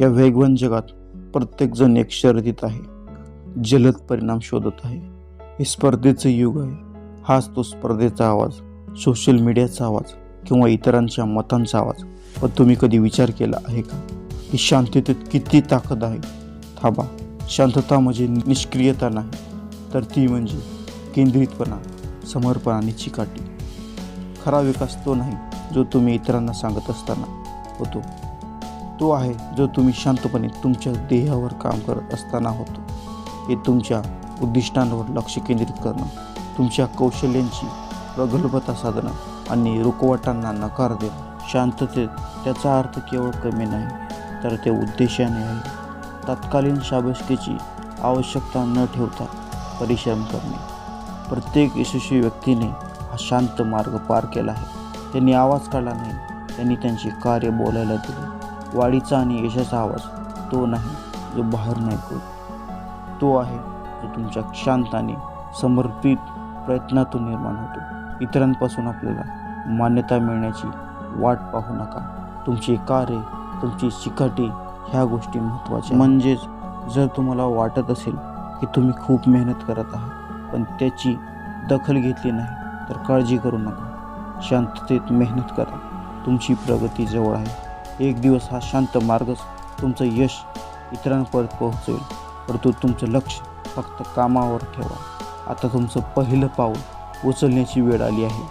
या वेगवान जगात प्रत्येकजण एक शर्यतीत आहे. जलद परिणाम शोधत आहे. हे स्पर्धेचं युग आहे. हाच तो स्पर्धेचा आवाज सोशल मीडियाचा आवाज किंवा इतरांच्या मतांचा आवाज. व तुम्ही कधी विचार केला आहे का? ही शांततेत किती ताकद आहे? थांबा. शांतता म्हणजे निष्क्रियता नाही तर ती म्हणजे केंद्रितपणा समर्पण आणि चिकाटी. खरा विकास तो नाही जो तुम्ही इतरांना सांगत असताना होतो. तो आहे जो तुम्ही शांतपणे तुमच्या ध्येयावर काम करत असताना होतो. हे तुमच्या उद्दिष्टांवर लक्ष केंद्रित करणं तुमच्या कौशल्यांची प्रगल्भता साधणं आणि रुकवटांना नकार देणं शांततेत त्याचा अर्थ केवळ कमी नाही तर ते उद्देशाने आहे. तत्कालीन शाबासकीची आवश्यकता न ठेवता परिश्रम करणे. प्रत्येक यशस्वी व्यक्तीने हा शांत मार्ग पार केला आहे. त्यांनी आवाज काढला नाही. त्यांनी त्यांचे कार्य बोलायला दिले. वाढीचा आणि यशाचा आवाज तो नाही जो बाहेर नाही होत तो आहे जो तुमच्या शांताने समर्पित प्रयत्नातून निर्माण होतो. इतरांपासून आपल्याला मान्यता मिळण्याची वाट पाहू नका. तुमची कार्य तुमची चिकाटी ह्या गोष्टी महत्त्वाच्या म्हणजेच जर तुम्हाला वाटत असेल की तुम्ही खूप मेहनत करत आहात पण त्याची दखल घेतली नाही तर काळजी करू नका. शांततेत मेहनत करा. तुमची प्रगती जवळ आहे. एक दिवस हा शांत मार्गच तुमचं यश इतरांपर्यंत पोहोचवेल. परंतु तुमचं लक्ष फक्त कामावर ठेवा. आता तुमचं पहिलं पाऊल उचलण्याची वेळ आली आहे.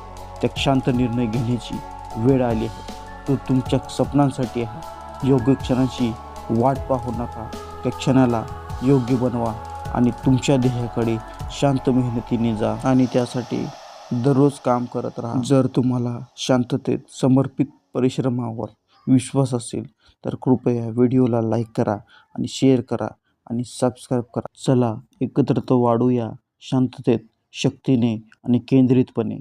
त्या शांत निर्णय घेण्याची वेळ आली आहे. तो तुमच्या स्वप्नांसाठी आहे. योग्य क्षणाची वाट पाहू नका. त्या क्षणाला योग्य बनवा आणि तुमच्या ध्येयाकडे शांत मेहनतीने जा आणि त्यासाठी दररोज काम करत राहा. जर तुम्हाला शांततेत समर्पित परिश्रमावर विश्वास असेल तर कृपया व्हिडिओला लाईक करा आणि शेअर करा आणि सबस्क्राईब करा. चला एकत्र तो वाढूया शांततेत शक्तीने आणि केंद्रितपणे.